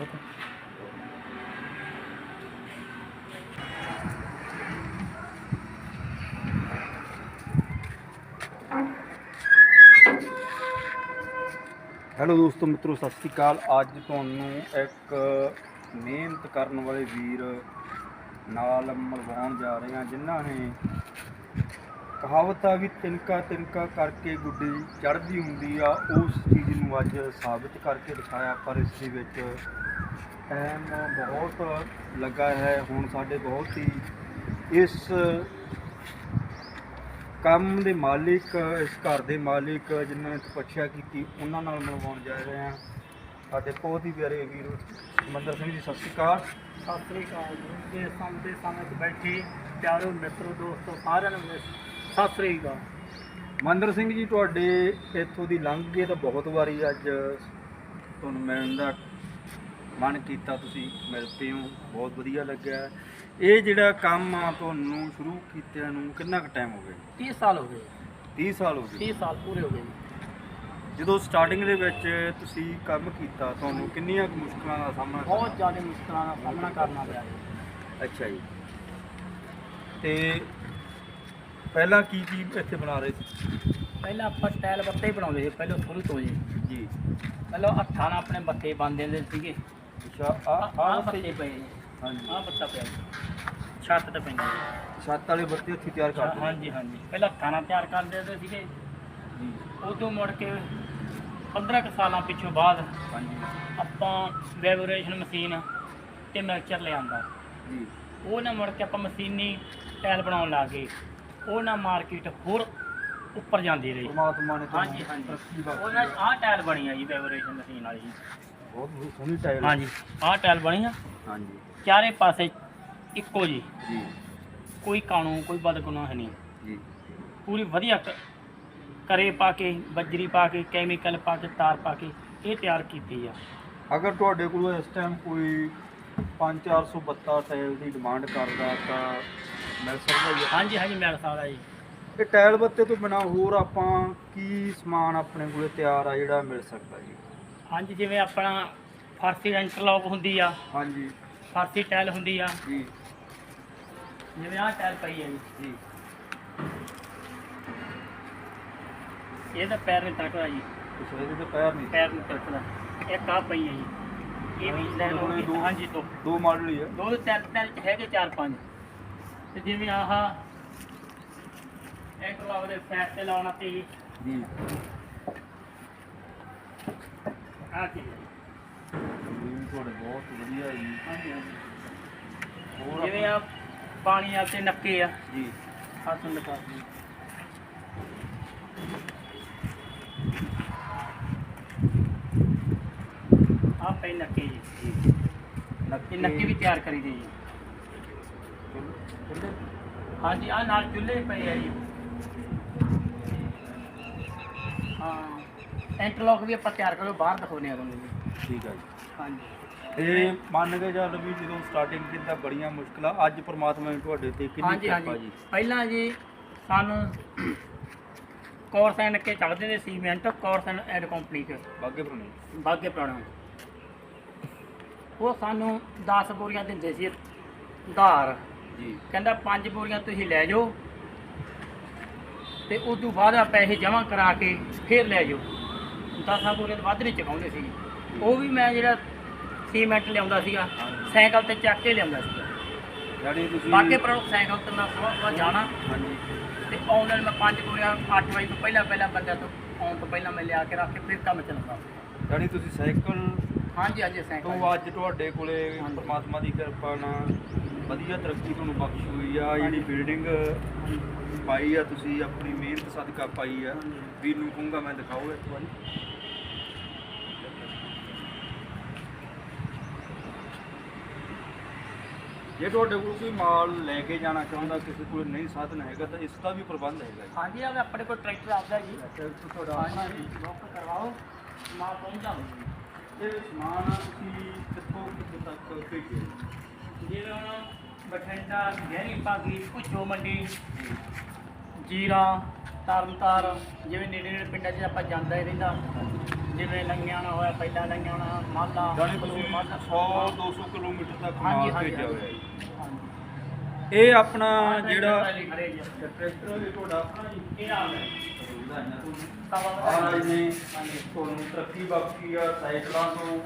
Hello ਦੋਸਤੋ, ਮਿੱਤਰੋ, ਸਤਿ ਸ੍ਰੀ ਅਕਾਲ। ਅੱਜ ਤੁਹਾਨੂੰ ਇੱਕ ਮਿਹਨਤ ਕਰਨ ਵਾਲੇ ਵੀਰ ਨਾਲ ਮਲਵਾਉਣ ਜਾ ਰਹੇ ਹਾਂ, ਜਿਨ੍ਹਾਂ ਨੇ ਕਹਾਵਤ ਆ ਵੀ ਤਿਨਕਾ ਤਿਨਕਾ ਕਰਕੇ ਗੁੱਡੀ ਚੜਦੀ ਹੁੰਦੀ ਆ, ਉਸ ਚੀਜ਼ ਨੂੰ ਅੱਜ ਸਾਬਿਤ ਕਰਕੇ ਦਿਖਾਇਆ, ਪਰ ਇਸ ਦੇ ਵਿੱਚ ਟਾਈਮ ਬਹੁਤ ਲੱਗਾ ਹੈ ਹੁਣ ਸਾਡੇ ਬਹੁਤ ਹੀ ਇਸ ਕੰਮ ਦੇ ਮਾਲਿਕ ਇਸ ਘਰ ਦੇ ਮਾਲਿਕ ਜਿਨ੍ਹਾਂ ਨੇ ਤਪੱਛਿਆ ਕੀਤੀ ਉਹਨਾਂ ਨਾਲ ਮਿਲਵਾਉਣ ਜਾ ਰਹੇ ਹਾਂ। ਸਾਡੇ ਬਹੁਤ ਹੀ ਪਿਆਰੇ ਵੀਰ ਮੰਦਰ ਸਿੰਘ ਜੀ ਸਤਿ ਸ਼੍ਰੀ ਅਕਾਲ। ਸਤਿ ਸ੍ਰੀ ਅਕਾਲ ਜੀ। ਦੇ ਸਾਹਮਣੇ ਸਾਹਮਣੇ ਚ ਬੈਠੇ ਪਿਆਰੋ ਮਿੱਤਰੋ ਦੋਸਤੋ ਸਾਰਿਆਂ ਨੂੰ ਸਤਿ ਸ੍ਰੀ ਅਕਾਲ। ਮੰਦਰ ਸਿੰਘ ਜੀ ਤੁਹਾਡੇ ਇੱਥੋਂ ਦੀ ਲੰਘ ਗਏ ਤਾਂ ਬਹੁਤ ਵਾਰੀ ਅੱਜ ਤੁਹਾਨੂੰ ਮਿਲਣ ਦਾ ਮਨ ਕੀਤਾ ਤੁਸੀਂ ਮਿਲ ਪਏ ਹੋ ਬਹੁਤ ਵਧੀਆ ਲੱਗਿਆ। ਇਹ ਜਿਹੜਾ ਕੰਮ ਆ ਤੁਹਾਨੂੰ ਸ਼ੁਰੂ ਕੀਤਿਆਂ ਨੂੰ ਕਿੰਨਾ ਕੁ ਟਾਈਮ ਹੋ ਗਿਆ 30 ਸਾਲ ਹੋ ਗਏ। 30 ਸਾਲ ਹੋ ਗਏ। 30 ਸਾਲ ਪੂਰੇ ਹੋ ਗਏ ਜੀ। ਜਦੋਂ ਸਟਾਰਟਿੰਗ ਦੇ ਵਿੱਚ ਤੁਸੀਂ ਕੰਮ ਕੀਤਾ ਤੁਹਾਨੂੰ ਕਿੰਨੀਆਂ ਕੁ ਮੁਸ਼ਕਲਾਂ ਦਾ ਸਾਹਮਣਾ ਬਹੁਤ ਕਰਨਾ ਜ਼ਿਆਦਾ ਮੁਸ਼ਕਲਾਂ ਦਾ ਸਾਹਮਣਾ ਕਰਨਾ ਪਿਆ ਜੀ। ਅੱਛਾ ਜੀ। ਤੇ ਪਹਿਲਾਂ ਕੀ ਕੀ ਇੱਥੇ ਬਣਾ ਰਹੇ ਸੀ? ਪਹਿਲਾਂ ਆਪਾਂ ਟਾਇਲ ਬੱਤੇ ਬਣਾਉਂਦੇ ਸੀ ਪਹਿਲਾਂ ਸ਼ੁਰੂ ਤੋਂ ਜੀ। ਜੀ। ਪਹਿਲਾਂ ਹੱਥਾਂ ਨਾਲ ਆਪਣੇ ਬੱਤੇ ਬੰਨਦੇ ਹੁੰਦੇ ਸੀਗੇ। ਅੱਛਾ ਆ ਆਹ ਆ ਬੱਤੇ ਪਏ ਜੀ। ਹਾਂਜੀ। ਆਹ ਬੱਤਾ ਪਿਆ ਜੀ। ਛੱਤ ਤੇ ਪੈਂਦਾ ਜੀ। ਛੱਤ ਵਾਲੇ ਬੱਤੇ ਇੱਥੇ ਤਿਆਰ ਕਰਦੇ ਨੇ ਹਾਂਜੀ ਹਾਂਜੀ। ਪਹਿਲਾਂ ਹੱਥਾਂ ਨਾਲ ਤਿਆਰ ਕਰਦੇ ਹੁੰਦੇ ਸੀਗੇ। ਜੀ। ਉਦੋਂ ਮੁੜ ਕੇ 15 ਕੁ ਸਾਲਾਂ ਪਿੱਛੋਂ ਬਾਅਦ ਹਾਂਜੀ। ਆਪਾਂ ਵੈਬਰੇਸ਼ਨ ਮਸ਼ੀਨ ਤੇ ਮਿਕਸਚਰ ਲਿਆਂਦਾ। ਜੀ। ਉਹ ਨਾ ਮੁੜ ਕੇ ਆਪਾਂ ਮਸ਼ੀਨੀ ਟਾਇਲ ਬਣਾਉਣ ਲੱਗ ਗਏ। ਉਹ ਨਾ ਮਾਰਕੀਟ ਹੋਰ ਉੱਪਰ ਜਾਂਦੀ ਰਹੀ। ਪਰਮਾਤਮਾ ਨੇ ਤੁਹਾਨੂੰ ਹਾਂਜੀ ਹਾਂਜੀ। ਤਰੱਕੀ ਬਖਸ਼ੀ ਉਹ ਨਾ ਹੈ। ਆਹ ਟਾਇਲ ਬਣੀ ਆ ਜੀ ਵੈਬਰੇਸ਼ਨ ਮਸ਼ੀਨ ਵਾਲੀ। ਜੀ ਬਹੁਤ ਬਹੁਤ ਸੋਹਣੀ ਟਾਈਲ ਹਾਂਜੀ ਆਹ ਟਾਇਲ ਬਣੀ ਆ। ਹਾਂਜੀ। ਚਾਰੇ ਪਾਸੇ ਇੱਕੋ ਜੀ। ਜੀ। ਕੋਈ ਕਾਣੂ ਕੋਈ ਬਦਗੁਨਾਹ ਨਹੀਂ। ਜੀ। ਪੂਰੀ ਵਧੀਆ ਕ- ਕਰੇ ਪਾ ਕੇ ਬੱਜਰੀ ਪਾ ਕੇ ਕੈਮੀਕਲ ਪਾ ਕੇ ਤਾਰ ਪਾ ਕੇ ਇਹ ਤਿਆਰ ਕੀਤੀ ਆ। ਅਗਰ ਤੁਹਾਡੇ ਕੋਲ ਇਸ ਟਾਈਮ ਕੋਈ 5-400 ਬੱਤਾ ਟਾਇਲ ਦੀ ਡਿਮਾਂਡ ਕਰਦਾ ਤਾਂ ਮਿਲ ਸਕਦਾ ਹੀ ਹੈ ਹਾਂਜੀ ਹਾਂਜੀ ਮਿਲ ਸਕਦਾ ਜੀ। ਇਹ ਟਾਇਲ ਬੱਤੇ ਤੋਂ ਬਿਨਾ ਹੋਰ ਆਪਾਂ ਕੀ ਸਮਾਨ ਆਪਣੇ ਕੋਲੇ ਤਿਆਰ ਆ ਜਿਹੜਾ ਮਿਲ ਸਕਦਾ ਜੀ? ਹਾਂਜੀ ਜਿਵੇਂ ਆਪਣਾ ਫਾਰਸੀ ਇੰਟਰਲੌਕ ਹੁੰਦੀ ਆ ਹਾਂਜੀ। ਫਾਰਸੀ ਟਾਇਲ ਹੁੰਦੀ ਆ। ਜੀ। ਜਿਵੇਂ ਆਹ ਟਾਇਲ ਪਈ ਹੈ ਜੀ। ਜੀ। ਇਹਦਾ ਪੈਰ ਨਹੀਂ ਤੱਕਦਾ ਜੀ। ਕੁਛ ਇਹਦੇ ਤੇ ਪੈਰ ਨਹੀਂ। ਪੈਰ ਨਹੀਂ ਤੱਕਦਾ। ਇੱਕ ਆ ਪਈ ਹੈ ਜੀ। ਇਹ ਵੀ ਲੈ ਲਓ ਜੀ। ਦੋ- ਹਾਂਜੀ ਦੋ। ਦੋ ਮਾਡਲ ਹੀ ਹੈ ਦੋ ਤਿੰਨ ਤਿੰਨ ਚ ਹੈਗੇ ਚਾਰ ਪੰਜ। ਤੇ ਜਿਵੇਂ ਆਹ ਇੱਕ ਲਾਉ ਦੇ ਫੈਟ ਤੇ ਲਾਉਣਾ ਤੇ ਜੀ। ਜੀ ਆਹ ਕੀ ਵੀ ਤੁਹਾਡੇ ਬਹੁਤ ਵਧੀਆ ਜੀ ਹਾਂਜੀ। ਹੋਰ ਜਿਵੇਂ ਆ ਪਾਣੀ ਆ ਤੇ ਨੱਕੇ ਆ। ਜੀ। ਹੱਥ ਨੂੰ ਲਗਾ ਦਿਓ। ਆਹ ਪਈ ਨੱਕੇ ਜੀ। ਜੀ। ਇਹ ਨੱਕੇ ਵੀ ਤਿਆਰ ਕਰੀ ਦੇ ਜੀ? ਹਾਂਜੀ ਆ ਨਾਲ ਚੁੱਲ੍ਹੇ ਪਏ ਆ ਜੀ। ਹਾਂ ਇੰਟਰਲੌਕ ਵੀ ਆਪਾਂ ਤਿਆਰ ਕਰੋ ਬਾਹਰ ਦਿਖਾਉਣੇ ਆ ਤੁਹਾਨੂੰ। ਜੀ ਠੀਕ ਹੈ ਜੀ। ਹਾਂਜੀ। ਇਹ ਮੰਨ ਕੇ ਚੱਲ ਵੀ ਜਦੋਂ ਸਟਾਰਟਿੰਗ ਕੀਤਾ ਬੜੀਆਂ ਮੁਸ਼ਕਲਾਂ ਅੱਜ ਪ੍ਰਮਾਤਮਾ ਨੇ ਤੁਹਾਡੇ ਤੇ ਕਿੰਨੀ ਹਾਂਜੀ ਕਿਰਪਾ ਹਾਂਜੀ। ਜੀ। ਪਹਿਲਾਂ ਜੀ ਸਾਨੂੰ ਕੋਰਸਨ ਕੇ ਚੱਲਦੇ ਨੇ ਸੀਮੈਂਟ ਕੋਰਸਨ ਐਡ ਕੰਪਲੀਟ ਬਾਗੇ ਪੁਰਾਣੇ। ਬਾਗੇ ਪੁਰਾਣਾ। ਉਹ ਸਾਨੂੰ 10 ਬੋਰੀਆਂ ਦਿੰਦੇ ਸੀ ਉਧਾਰ ਜੀ। ਕਹਿੰਦਾ ਪੰਜ ਬੋਰੀਆਂ ਤੁਸੀਂ ਲੈ ਜਾਓ ਤੇ ਉਸ ਤੋਂ ਬਾਅਦ ਆ ਪੈਸੇ ਜਮ੍ਹਾਂ ਕਰਾ ਕੇ ਫਿਰ ਲੈ ਜਾਓ। 10 ਬੋਰੀਆਂ ਤੋਂ ਵੱਧ ਨਹੀਂ ਚੁਕਾਉਂਦੇ ਸੀ ਉਹ ਵੀ ਮੈਂ ਜਿਹੜਾ ਸੀਮੈਂਟ ਲਿਆਉਂਦਾ ਸੀਗਾ ਸਾਈਕਲ ਤੇ ਚੱਕ ਕੇ ਲਿਆਉਂਦਾ ਸੀਗਾ। ਜਿਹੜੀ ਤੁਸੀਂ ਬਾਗੇ ਪੁਰਾਣਾ ਸਾਈਕਲ ਤੇ ਮੈਂ ਸੁਬਾਹ ਸੁਬਾਹ ਜਾਣਾ। ਹਾਂਜੀ। ਤੇ ਆਨਲਾਈਨ ਮੈਂ ਪੰਜ ਬੋਰੀਆਂ 8 ਵਜੇ ਤੋਂ ਪਹਿਲਾਂ ਪਹਿਲਾਂ ਬੰਦਿਆਂ ਤੋਂ ਆਉਣ ਤੋਂ ਪਹਿਲਾਂ ਮੈਂ ਲਿਆ ਕੇ ਰੱਖ ਕੇ ਫਿਰ ਕੰਮ ਚਲਾਉਂਦਾ ਜਿਹੜੀ ਤੁਸੀਂ ਸਾਈਕਲ ਹਾਂਜੀ ਹਾਂਜੀ ਸਾਈਕਲ। ਤੋਂ ਅੱਜ ਤੁਹਾਡੇ ਕੋਲੇ। ਪ੍ਰਮਾਤਮਾ ਦੀ ਕਿਰਪਾ ਨਾਲ ਵਧੀਆ ਤਰੱਕੀ ਤੁਹਾਨੂੰ ਬਖਸ਼ ਹੋਈ ਆ ਜਿਹੜੀ ਬਿਲਡਿੰਗ ਪਾਈ ਆ ਤੁਸੀਂ ਆਪਣੀ ਮਿਹਨਤ ਸਦਕਾ ਪਾਈ ਆ। ਵੀਰ ਨੂੰ ਕਹੂੰਗਾ ਮੈਂ ਦਿਖਾਓ ਇੱਕ ਵਾਰੀ। ਜੇ ਤੁਹਾਡੇ ਕੋਲ ਕੋਈ ਮਾਲ ਲੈ ਕੇ ਜਾਣਾ ਚਾਹੁੰਦਾ ਕਿਸੇ ਕੋਲ ਨਹੀਂ ਸਾਧਨ ਹੈਗਾ ਤਾਂ ਇਸ ਦਾ ਵੀ ਪ੍ਰਬੰਧ ਹੈਗਾ ਜੀ। ਹਾਂਜੀ ਆ ਆਪਣੇ ਕੋਲ ਟਰੈਕਟਰ ਆਉਂਦਾ ਜੀ। ਟਰੈਕਟਰ ਤੁਹਾਡਾ ਹਾਂਜੀ ਬੁੱਕ ਕਰਵਾਓ ਮਾਲ ਪਹੁੰਚਾ ਇਹ ਸਮਾਨ ਤੁਸੀਂ ਕਿੱਥੋਂ ਕਿੱਥੇ ਤੱਕ ਭੇਜਿਆ? ਜਿਵੇਂ ਹੁਣ ਬਠਿੰਡਾ ਗਹਿਰੀ ਭਾਗੀ ਭੁੱਚੋ ਮੰਡੀ। ਜੀਰਾ ਤਰਨਤਾਰ ਜਿਵੇਂ ਨੇੜੇ ਨੇੜੇ ਪਿੰਡਾਂ 'ਚ ਆਪਾਂ ਜਾਂਦਾ ਹੀ ਰਹਿੰਦਾ। ਜਿਵੇਂ ਲੰਗਿਆਣਾ ਹੋਇਆ ਪਹਿਲਾਂ ਲੰਗਿਆਣਾ ਮਾਲਾ ਜਾਨੀ ਤੁਸੀਂ 100 200 ਕਿਲੋਮੀਟਰ ਤੱਕ ਹਾਂਜੀ ਮਾਲ ਹਾਂਜੀ ਭੇਜਿਆ ਹੋਇਆ ਜੀ। ਇਹ ਆਪਣਾ ਆਹ ਜਿਹੜਾ ਜੀ। ਟਰੈਕਟਰ ਵੀ ਤੁਹਾਡਾ ਆਪਣਾ ਜੀ? ਇਹ ਆ ਗਿਆ। ਮਹਾਰਾਜ ਨੇ ਤੁਹਾਨੂੰ ਤਰੱਕੀ ਬਖਸ਼ੀ ਆ ਸਾਈਕਲਾਂ ਤੋਂ।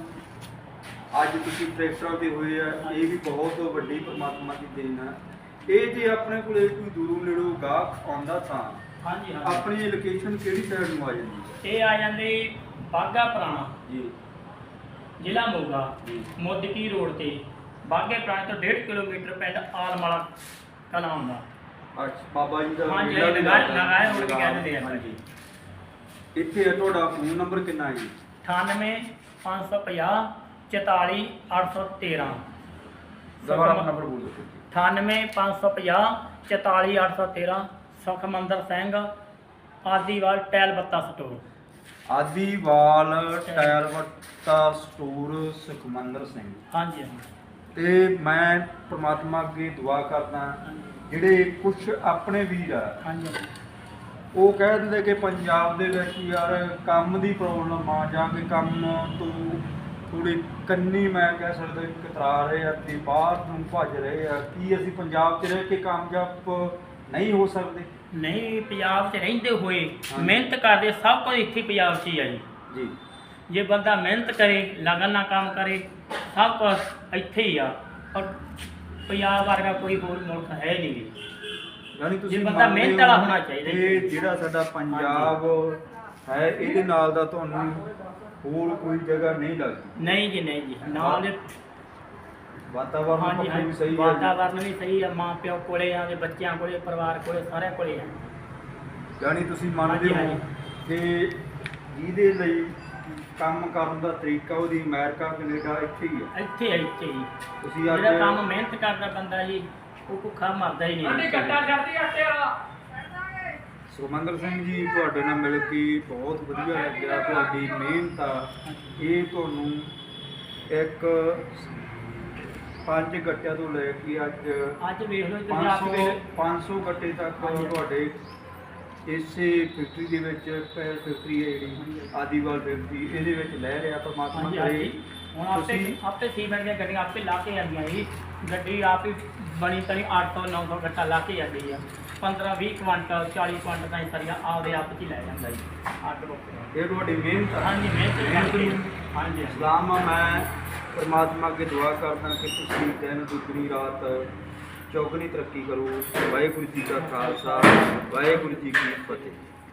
ਅੱਜ ਤੁਸੀਂ ਟਰੈਕਟਰਾਂ ਤੇ ਹੋਏ ਆ। ਇਹ ਵੀ ਬਹੁਤ ਵੱਡੀ ਪਰਮਾਤਮਾ ਦੀ ਦੇਣ ਆ। ਇਹ ਜੇ ਆਪਣੇ ਕੋਲੇ ਕੋਈ ਦੂਰੋਂ ਨੇੜੋਂ ਗਾਹਕ ਆਉਂਦਾ ਤਾਂ ਹਾਂਜੀ ਹਾਂਜੀ। ਆਪਣੀ ਲੋਕੇਸ਼ਨ ਕਿਹੜੀ ਸਾਈਡ ਨੂੰ ਆ ਜਾਂਦੀ ਹੈ? ਇਹ ਆ ਜਾਂਦੇ ਬਾਗਾ ਪੁਰਾਣਾ। ਜੀ। ਜ਼ਿਲ੍ਹਾ ਮੋਗਾ ਜੀ। ਮੋਦਕੀ ਰੋਡ ਤੇ। ਬਾਗੇ ਪੁਰਾਣੇ ਤੋਂ 1.5 ਕਿਲੋਮੀਟਰ ਪਿੰਡ ਆਲਮਾਲਾ ਕਲਾਂ ਹੁੰਦਾ ਅੱਛਾ ਬਾਬਾ ਜੀ ਦਾ ਹਾਂਜੀ, ਮੇਲਾ ਵੀ ਲਗਾਏ- ਲੱਗਦਾ। ਲਗਾਏ ਹੋਣ ਕੇ ਕਹਿੰਦੇ ਆ। ਹਾਂਜੀ। ਇੱਥੇ ਤੁਹਾਡਾ ਫੋਨ ਨੰਬਰ ਕਿੰਨਾ ਹੈ ਜੀ? 98 550 44 813 ਦੁਬਾਰਾ ਆਪਣਾ ਨੰਬਰ ਬੋਲ ਦਿਓ 98 550 44 813 ਸੁਖਮੰਦਰ ਸਿੰਘ ਆਦੀਵਾਲ ਟੈਲ ਬੱਤਾ ਸਟੋਰ ਆਦੀਵਾਲ ਟਾਇਰ ਵੱਟਾ ਸਟੋਰ ਸੁਖਮੰਦਰ ਸਿੰਘ ਹਾਂਜੀ ਹਾਂਜੀ ਤੇ ਮੈਂ ਪ੍ਰਮਾਤਮਾ ਅੱਗੇ ਦੁਆ ਕਰਦਾ ਜਿਹੜੇ ਕੁਝ ਆਪਣੇ ਵੀਰ ਆ ਹਾਂਜੀ ਉਹ ਕਹਿ ਦਿੰਦੇ ਕਿ ਪੰਜਾਬ ਦੇ ਵਿੱਚ ਯਾਰ ਕੰਮ ਦੀ ਪ੍ਰੋਬਲਮ ਆ ਜਾਂ ਕਿ ਕੰਮ ਤੋਂ ਥੋੜੀ ਕੰਨੀ ਮੈਂ ਕਹਿ ਸਕਦਾ ਕਤਰਾ ਰਹੇ ਆ ਤੇ ਬਾਹਰ ਨੂੰ ਭੱਜ ਰਹੇ ਆ ਕੀ ਅਸੀਂ ਪੰਜਾਬ 'ਚ ਰਹਿ ਕੇ ਕਾਮਯਾਬ ਨਹੀਂ ਹੋ ਸਕਦੇ ਨਹੀਂ ਪੰਜਾਬ 'ਚ ਰਹਿੰਦੇ ਹੋਏ ਹਾਂਜੀ। ਮਿਹਨਤ ਕਰਦੇ ਸਭ ਕੁਝ ਇੱਥੇ ਪੰਜਾਬ 'ਚ ਹੀ ਆ ਜੀ ਜੀ ਜੇ ਬੰਦਾ ਮਿਹਨਤ ਕਰੇ ਲਗਨ ਨਾਲ ਕੰਮ ਕਰੇ ਸਭ ਕੁਝ ਇੱਥੇ ਹੀ ਆ ਪਰ ਪੰਜਾਬ ਵਰਗਾ ਕੋਈ ਹੋਰ ਮੁਲਕ ਹੈ ਨਹੀਂ ਗੀ। ਯਾਨੀ ਤੁਸੀਂ ਜੇ ਬੰਦਾ ਮੰਨਦੇ ਮਿਹਨਤ ਵਾਲਾ ਹੋ ਹੋਣਾ ਚਾਹੀਦਾ ਜੀ। ਜਿਹੜਾ ਸਾਡਾ ਪੰਜਾਬ ਹੈ ਇਹਦੇ ਨਾਲ ਦਾ ਤੁਹਾਨੂੰ ਹੋਰ ਕੋਈ ਜਗ੍ਹਾ ਨਹੀਂ ਲੱਗਦੀ। ਨਹੀਂ ਜੀ ਨਹੀਂ ਜੀ। ਨਾਲ ਦੇ ਵਾਤਾਵਰਨ ਹਾਂਜੀ ਪੱਖੋਂ ਵੀ ਹਾਂਜੀ ਸਹੀ ਹੈ ਜੀ। ਵਾਤਾਵਰਨ ਵੀ ਸਹੀ ਆ ਮਾਂ ਪਿਓ ਕੋਲੇ ਆ ਦੇ ਬੱਚਿਆਂ ਕੋਲੇ ਪਰਿਵਾਰ ਕੋਲੇ ਸਾਰਿਆਂ ਕੋਲੇ ਆ। ਯਾਨੀ ਤੁਸੀਂ ਮੰਨਦੇ ਹਾਂਜੀ, ਹੋ ਕਿ ਜਿਹਦੇ ਲਈ ਕੰਮ ਕਰਨ ਦਾ ਤਰੀਕਾ ਉਹਦੀ ਅਮਰੀਕਾ ਕੈਨੇਡਾ ਇੱਥੇ ਹੀ ਹੈ ਇੱਥੇ ਆ, ਇੱਥੇ ਹੀ। ਤੁਸੀਂ ਜਿਹੜਾ ਕੰਮ ਅੱਜ ਮਿਹਨਤ ਕਰਦਾ ਬੰਦਾ ਜੀ ਉਹ ਭੁੱਖਾ ਮਰਦਾ ਹੀ ਨਹੀਂ। ਸੁਮੰਦਰ ਸਿੰਘ ਜੀ ਤੁਹਾਡੇ ਨਾਲ ਮਿਲ ਕੇ ਬਹੁਤ ਵਧੀਆ ਲੱਗਿਆ। ਤੁਹਾਡੀ ਮਿਹਨਤ ਆ। ਇਹ ਤੁਹਾਨੂੰ ਇੱਕ ਪੰਜ ਗੱਟਿਆਂ ਤੋਂ ਲੈ ਕੇ ਅੱਜ ਅੱਜ ਵੇਖ ਲਓ ਤੁਸੀਂ ਆਪ 500 ਵੇਖ 500 ਗੱਟੇ ਤੱਕ। ਤੁਹਾਡੇ ਇਸੇ ਫੈਕਟਰੀ ਦੇ ਵਿੱਚ ਪੈਰ ਫੈਕਟਰੀ ਹੈ ਜਿਹੜੀ ਆਦੀਵਾਲ ਫੈਕਟਰੀ ਇਹਦੇ ਵਿੱਚ ਲੈ ਰਿਹਾ ਪਰਮਾਤਮਾ ਹਾਂਜੀ ਕਰੇ। ਹਾਂਜੀ। ਹੁਣ ਆਪੇ ਤੁਸੀਂ ਆਪੇ ਸੀਮੈਂਟ ਦੀਆਂ ਗੱਡੀਆਂ ਆਪੇ ਲਾ ਕੇ ਆਉਂਦੀਆਂ ਜੀ। ਗੱਡੀ ਆਪ ਹੀ ਬਣੀ ਤਣੀ 800 900 ਗੱਟਾ ਲਾ ਕੇ ਆਉਂਦੀ ਆ। 15 20 ਕੁਆਂਟਲ 40 ਕੁਆਂਟਲ ਤਾਈਂ ਸਰੀਆ ਆਪਦੇ ਆਪ ਚ ਹੀ ਲੈ ਜਾਂਦਾ ਜੀ। ਅੱਡ ਰੋਕ ਇਹ ਤੁਹਾਡੀ ਮਿਹਨਤ ਹਾਂਜੀ ਮਿਹਨਤ ਕਰਕੇ ਹਾਂਜੀ ਹਾਂਜੀ। ਸਲਾਮ ਆ ਮੈਂ ਪਰਮਾਤਮਾ ਅੱਗੇ ਦੁਆ ਕਰਦਾ ਕਿ ਤੁਸੀਂ ਦਿਨ ਦੁਗਣੀ ਰਾਤ ਚੌਗਣੀ ਤਰੱਕੀ ਕਰੋ। ਵਾਹਿਗੁਰੂ ਜੀ ਕਾ ਖਾਲਸਾ ਵਾਹਿਗੁਰੂ ਜੀ ਕੀ ਫਤਿਹ।